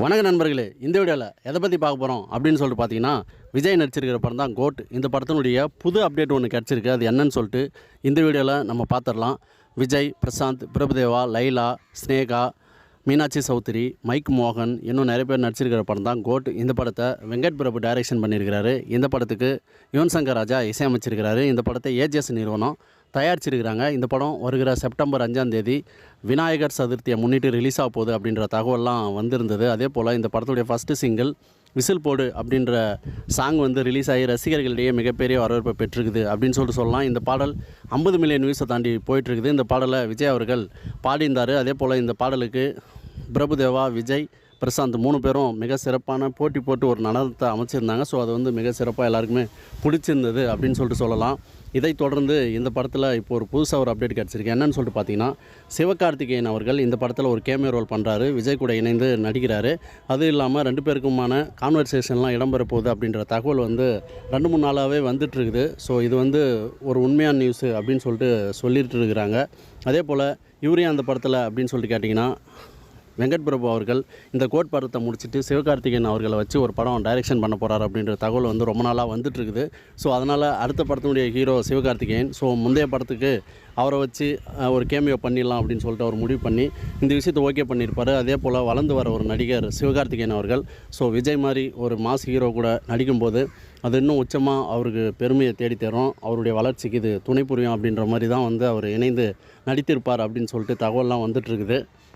வணக்க நண்பர்களே இந்த வீடியோவில் எதை பற்றி பார்க்க போகிறோம் அப்படின்னு சொல்லிட்டு பார்த்தீங்கன்னா விஜய் நடிச்சிருக்கிற படம் தான் கோட் இந்த படத்தினுடைய புது அப்டேட் ஒன்று கிடச்சிருக்கு. அது என்னன்னு சொல்லிட்டு இந்த வீடியோவில் நம்ம பார்த்துடலாம் விஜய் பிரசாந்த் பிரபுதேவா லைலா ஸ்னேகா மீனாட்சி சௌத்ரி மைக் மோகன் இன்னும் நிறைய பேர் நடிச்சிருக்கிற படம் தான் கோட் இந்த படத்தை வெங்கட் பிரபு டைரக்ஷன் பண்ணியிருக்கிறாரு. இந்த படத்துக்கு யுவன் சங்கர் ராஜா இசையமைச்சிருக்கிறாரு. இந்த படத்தை ஏஜிஎஸ் நிறுவனம் தயாரிச்சிருக்கிறாங்க. இந்த படம் வருகிற செப்டம்பர் அஞ்சாம் தேதி விநாயகர் சதுர்த்தியை முன்னிட்டு ரிலீஸ் ஆக போகுது அப்படின்ற தகவல்லாம் வந்திருந்தது. அதே போல் இந்த படத்துடைய ஃபஸ்ட்டு சிங்கிள் விசில் போடு அப்படின்ற சாங் வந்து ரிலீஸ் ஆகி ரசிகர்களிடையே மிகப்பெரிய வரவேற்பை பெற்றிருக்குது அப்படின்னு சொல்லிட்டு சொல்லலாம். இந்த பாடல் ஐம்பது மில்லியன் வியூஸை தாண்டி போயிட்டுருக்குது. இந்த பாடலை விஜய் அவர்கள் பாடியிருந்தார். அதே போல் இந்த பாடலுக்கு பிரபுதேவா விஜய் பிரசாந்த் மூணு பேரும் மிக சிறப்பான போட்டி போட்டு ஒரு நடனத்தை அமைச்சிருந்தாங்க. ஸோ அது வந்து மிக சிறப்பாக எல்லாருக்குமே பிடிச்சிருந்தது அப்படின்னு சொல்லிட்டு சொல்லலாம். இதை தொடர்ந்து இந்த படத்தில் இப்போ ஒரு புதுசாக ஒரு அப்டேட் கிடச்சிருக்கு. என்னன்னு சொல்லிட்டு பார்த்தீங்கன்னா சிவகார்த்திகேயன் அவர்கள் இந்த படத்தில் ஒரு கேமியோ ரோல் பண்ணுறாரு விஜய் கூட இணைந்து நடிக்கிறாரு. அது இல்லாமல் ரெண்டு பேருக்குமான கான்வர்சேஷன்லாம் இடம்பெற போகுது அப்படின்ற தகவல் வந்து ரெண்டு மூணு நாளாகவே வந்துட்டுருக்குது. ஸோ இது வந்து ஒரு உண்மையான நியூஸு அப்படின்னு சொல்லிட்டு சொல்லிட்டு இருக்கிறாங்க. அதே போல் இவரையும் அந்த படத்தில் அப்படின்னு சொல்லிட்டு கேட்டிங்கன்னா வெங்கட் பிரபு அவர்கள் இந்த கோட் படத்தை முடிச்சுட்டு சிவகார்த்திகேயன் அவர்களை வச்சு ஒரு படம் டைரக்ஷன் பண்ண போகிறார் அப்படின்ற தகவல் வந்து ரொம்ப நாளாக வந்துட்டு இருக்குது. ஸோ அதனால் அடுத்த படத்தினுடைய ஹீரோ சிவகார்த்திகேயன். ஸோ முந்தைய படத்துக்கு அவரை வச்சு ஒரு கேமியோ பண்ணிடலாம் அப்படின்னு சொல்லிட்டு அவர் முடிவு பண்ணி இந்த விஷயத்தை ஓகே பண்ணியிருப்பார். அதே போல் வளர்ந்து வர ஒரு நடிகர் சிவகார்த்திகேயன் அவர்கள். ஸோ விஜய் மாதிரி ஒரு மாஸ் ஹீரோ கூட நடிக்கும்போது அது இன்னும் உச்சமாக அவருக்கு பெருமையை தேடி தரும். அவருடைய வளர்ச்சிக்கு இது துணை புரியும் அப்படின்ற மாதிரி தான் வந்து அவர் இணைந்து நடித்திருப்பார் அப்படின்னு சொல்லிட்டு தகவல்லாம் வந்துட்டுருக்குது